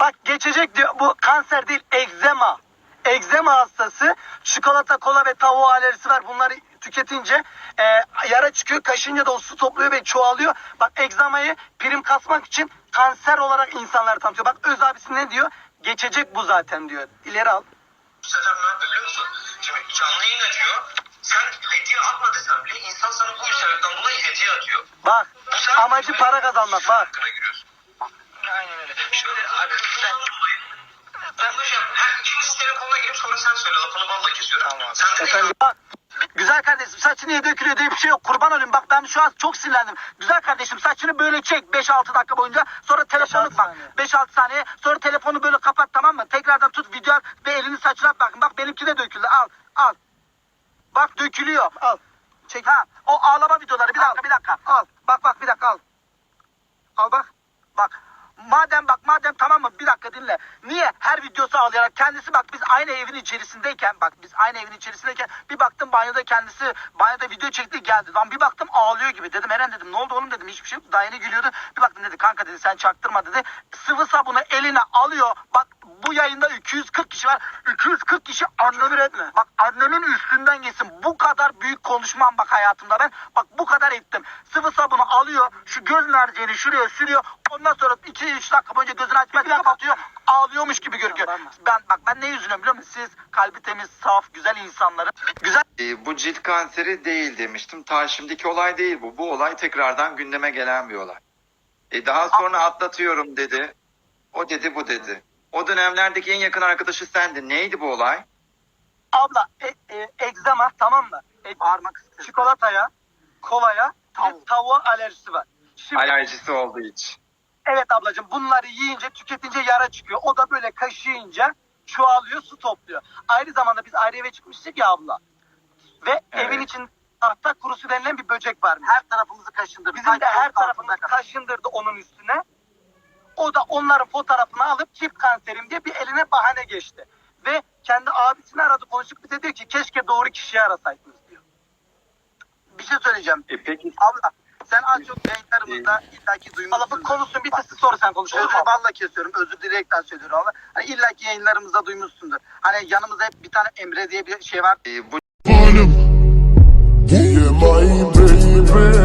Bak geçecek diyor. Bu kanser değil egzema. Egzema hastası çikolata, kola ve tavuğa alerjisi var. Bunları tüketince e, yara çıkıyor. Kaşınca da o su topluyor ve çoğalıyor. Bak egzamayı prim kasmak için kanser olarak insanlar tanıtıyor. Bak öz abisi ne diyor? Geçecek bu zaten diyor. İleri al. Zaten ben biliyor musun? Şimdi canlı yayın diyor. Sen hediye atmadıysan bile insan sana bu sebepten dolayı hediye atıyor. Bak amacı para kazanmak bak. Şöyle abi sen... Ben şey yap. Her ikincisi telefonuna girip sonra sen söyle. Lafını balla kesiyorum. Tamam. Sen de Efendim. Güzel kardeşim saçı niye dökülüyor diye bir şey yok. Kurban olayım bak ben şu an çok sinirlendim. Güzel kardeşim saçını böyle çek 5-6 dakika boyunca. Sonra telefonu 5-6 bak. saniye. 5-6 saniye. Sonra telefonu böyle kapat tamam mı? Tekrardan tut video al ve elini saçına at bakın. Bak benimki de döküldü. Al al. Bak dökülüyor. Al. Çek. Ha o ağlama videoları bir dakika bir dakika. Al. Bak bak bir dakika al. Al bak. Bak. Madem bak madem tamam mı bir dakika dinle. Niye her videosu ağlayarak kendisi bak biz aynı evin içerisindeyken bak biz aynı evin içerisindeyken bir baktım banyoda kendisi banyoda video çekti geldi. Lan bir baktım ağlıyor gibi dedim Eren dedim ne oldu oğlum dedim hiçbir şey yok. Daha yeni gülüyordu. Bir baktım dedi kanka dedi sen çaktırma dedi. Sıvı sabunu eline alıyor. Bak bu yayında 240 kişi var. 240 kişi annemin etme. Bak annemin üstünden geçsin. Bu kadar büyük konuşmam bak hayatımda ben. Bak bu kadar ettim. Sıvı sabunu alıyor. Şu göz merceğini şuraya sürüyor. Ondan sonra 2-3 dakika boyunca gözünü açmaya kapatıyor. Ağlıyormuş gibi görünüyor. Ben bak ben ne üzülüyorum biliyor musun? Siz kalbi temiz, saf, güzel insanları. Güzel E, bu cilt kanseri değil demiştim. Ta şimdiki olay değil bu. Bu olay tekrardan gündeme gelen bir olay. E, daha sonra atlatıyorum dedi. O dedi bu dedi. O dönemlerdeki en yakın arkadaşı sendin. Neydi bu olay? abla e, e, egzama tamam mı? E, çikolataya, kolaya, Tavuk. tavuğa alerjisi var. Şimdi Alerjisi olduğu için. Evet ablacığım bunları yiyince tüketince yara çıkıyor. O da böyle kaşıyınca çoğalıyor su topluyor. Aynı zamanda biz ayrı eve çıkmıştık ya abla. Ve Evet. evin için tahta kurusu denilen bir böcek var. Her tarafımızı kaşındırdı. Bizim de Sanki her çok tarafımız altında kaşındırdı onun üstüne. O da onların fotoğrafını alıp çift kanserim diye bir eline bahane geçti. Ve kendi abisini aradı konuşup bize diyor ki keşke doğru kişiyi arasaydınız diyor. Bir şey söyleyeceğim. E, peki Abla sen az çok yayınlarımızda illaki duymuşsundur. Abla konuşsun bitirsin sonra sen konuş. Özür valla kesiyorum. Özür dilerekten söylüyorum ama hani illaki yayınlarımızda duymuşsundur. Hani yanımızda hep bir tane Emre diye bir şey var. e, bu Bottom. Yeah, my baby.